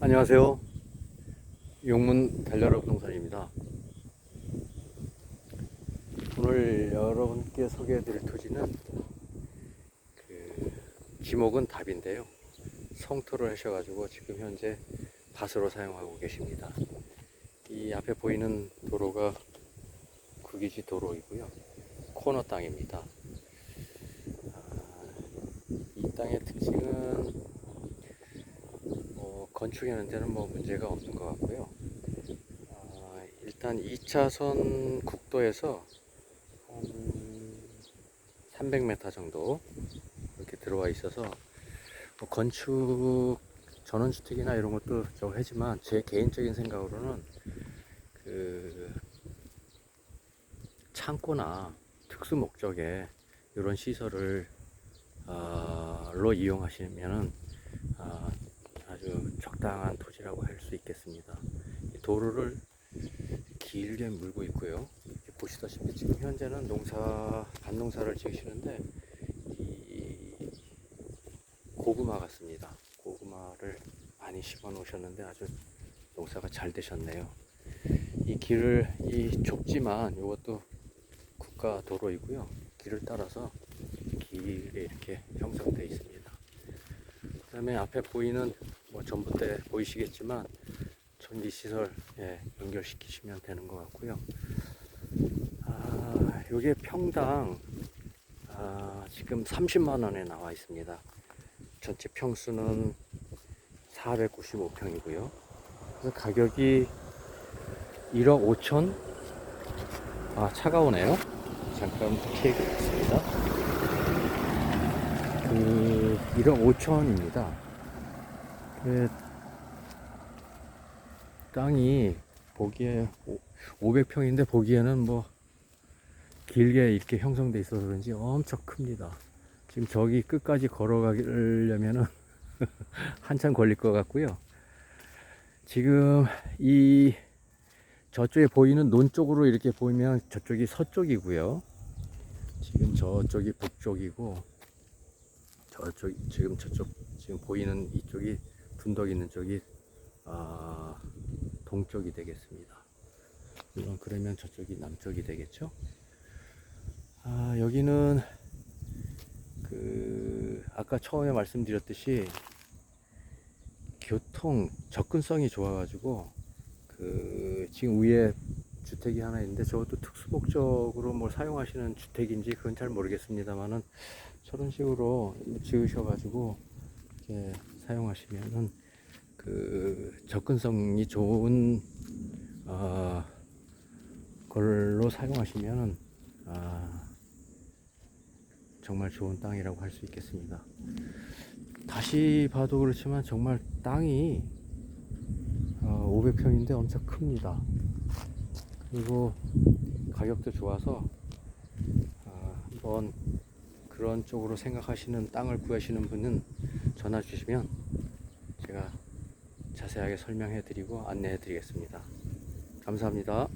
안녕하세요. 용문 달려라 부동산입니다. 오늘 여러분께 소개해드릴 토지는 그 지목은 답인데요. 성토를 하셔가지고 지금 현재 밭으로 사용하고 계십니다. 이 앞에 보이는 도로가 국유지 도로이고요. 코너 땅입니다. 아, 이 땅의 특징은 뭐 건축하는 데는 뭐 문제가 없는 것 같고요. 아, 일단 2차선 국도에서 한 300m 정도 이렇게 들어와 있어서 뭐 건축 전원주택이나 이런 것도 저 하지만 제 개인적인 생각으로는 그 창고나 특수 목적에 이런 시설을 아, 로 이용하시면은 아, 아주 적당한 토지라고 할 수 있겠습니다. 이 도로를 길게 물고 있고요. 보시다시피 지금 현재는 농사 밭농사를 지으시는데 이 고구마 같습니다. 고구마를 많이 심어 놓으셨는데 아주 농사가 잘 되셨네요. 이 길을 이 좁지만 이것도 국가 도로이고요. 길을 따라서 길이 이렇게 형성되어 있습니다. 그 다음에 앞에 보이는 뭐 전봇대 보이시겠지만 전기 시설 예, 연결시키시면 되는 것 같고요. 아, 요게 평당 아, 지금 30만 원에 나와 있습니다. 전체 평수는 495평이고요. 그래서 가격이 1억 5천 아 차가우네요. 잠깐 피해겠습니다. 그 1억 5천입니다. 그 땅이 보기에 500평인데 보기에는 뭐 길게 이렇게 형성돼 있어서 그런지 엄청 큽니다. 지금 저기 끝까지 걸어가려면은 한참 걸릴 것 같고요. 지금 이 저쪽에 보이는 논 쪽으로 이렇게 보이면 저쪽이 서쪽이고요. 지금 저쪽이 북쪽이고 저쪽 지금 저쪽 지금 보이는 이쪽이 분덕 있는 쪽이 아, 동쪽이 되겠습니다. 물론 그러면 저쪽이 남쪽이 되겠죠. 아, 여기는 그 아까 처음에 말씀드렸듯이 교통 접근성이 좋아가지고 그 지금 위에 주택이 하나 있는데 저것도 특수 목적으로 뭘 사용하시는 주택인지 그건 잘 모르겠습니다만은 저런 식으로 지으셔가지고 이렇게 사용하시면은 그 접근성이 좋은 어, 걸로 사용하시면은 아, 정말 좋은 땅이라고 할 수 있겠습니다. 다시 봐도 그렇지만 정말 땅이 어, 500평인데 엄청 큽니다. 그리고 가격도 좋아서 아, 한번 그런 쪽으로 생각하시는 땅을 구하시는 분은 전화 주시면 제가 자세하게 설명해 드리고 안내해 드리겠습니다. 감사합니다.